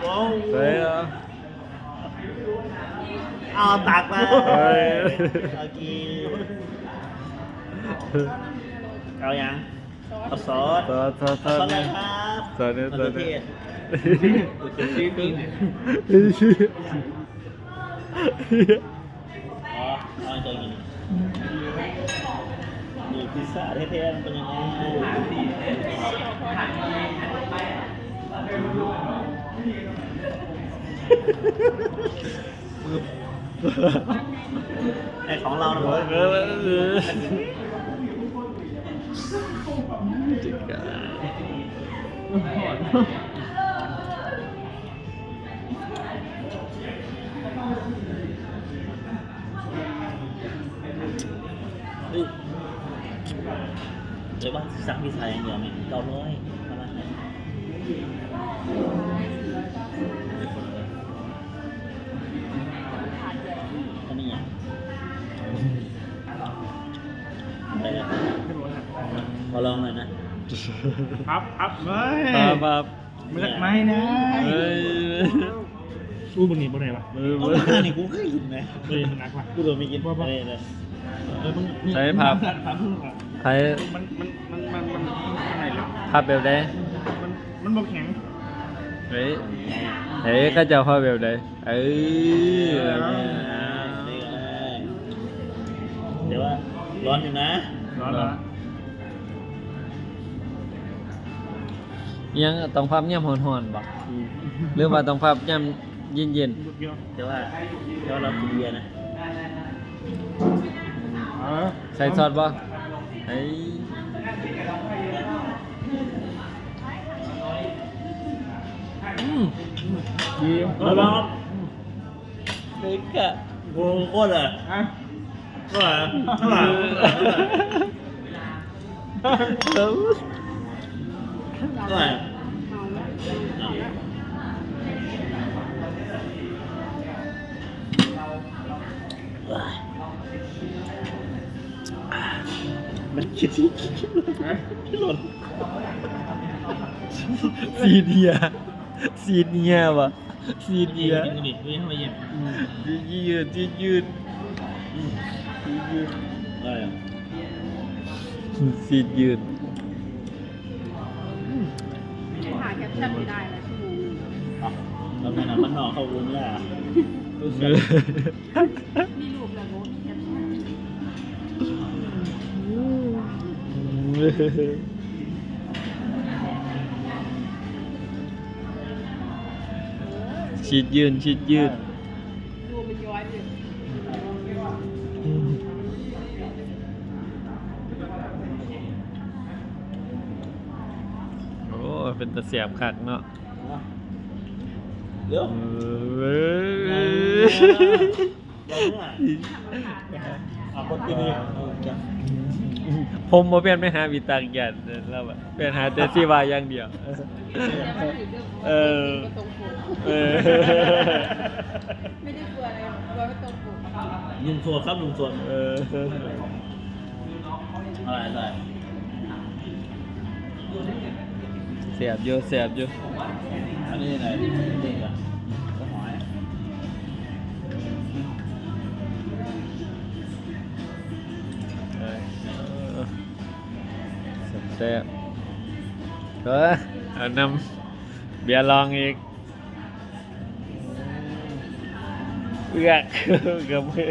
โอ้เฮ้ยเหรอ เอาตักมาเฮ้ย เอากีเอายังเอาซอสซอสซอสซอสซอสอะไรครับซอสเนี่ยมะซอสเขือเทเนี่ยศมะเขือเทศอ๋อเอาใจกินดูพิซซ่าเท่ๆมันเป็นยังไง ไอของเราเนอะผมเฮ้ยเดี๋ยวว่าสั่งพิซซ่าอย่างเดียวไหมเก้าร้อย ขอลองหน่อยนะพับพับเฮ้ยครับครับไม่ได้ไม่นะเฮ้ยอู้บนนี้บนไหนวะเออเอาเว้ยมานี่กูเคยกินนะเฮ้ยมันหนักว่ะกูโดนไม่กินอะไรเลยเออมึงนี่ใช้พับพับเพิ่งอะใช้มันมันมันมันมันมันอะไรเลยพับแบบใดมัน มันบกแข็งเฮ้ยเฮ้ยก็จะพับแบบใดเอ้ยเดี๋ยวว่าร้อนอยู่นะ ร้อนแล้วยังต้องพับย่ำหอนๆบ่หรือว่าต้องพับย่ำเย็นลูกเยอะเดี๋ยวว่าเดี๋ยวเรากินเบียร์นะเออๆใส่ซอสบ่เฮ้ยอื ดีระวังเด็กอะโอ้โคตรอะอะเท่าไหร่เท่าไหร่เท่าไหร่มันคิดที่คิดที่หล่นซีเนีย ซีเนียวะซีเนียกินดิไม่ให้มาเย็นยืดยืดยืดยืดอะไรอะซีดยืดหาแคปชั่นไม่ได้แล้วชั่วโมงหนึงอ๋อแล้วนั่นน่ะมันนอกเข้าวุ้นแล้วอะมีรูปแล้วโน้ตมีแคปชั่น ชีดยืนชีดยืดรูปมันย้อยอยู่โอ้เป็นตะเสียบคักเนาะเดี๋ยวเอออะคนที่นี่ ผมบ่เปลี่ยนไปหาวิตังยันแล้วแบบเปลี่ยนหาแต่ซีวาอย่างเดียวแต่ว่าถือเรื่องเออก็ตรงปกเออ ไม่ได้กลัวอะไรกลัวไม่ตรงปกลุงโซนครับลุงโซนเอออะไรอะไรเสียบอยู่เสียบอยู่อันนี้ไหนนี่อะ แซ่บๆเออเอานำเบียร์ลองอีกเอือกกับมือ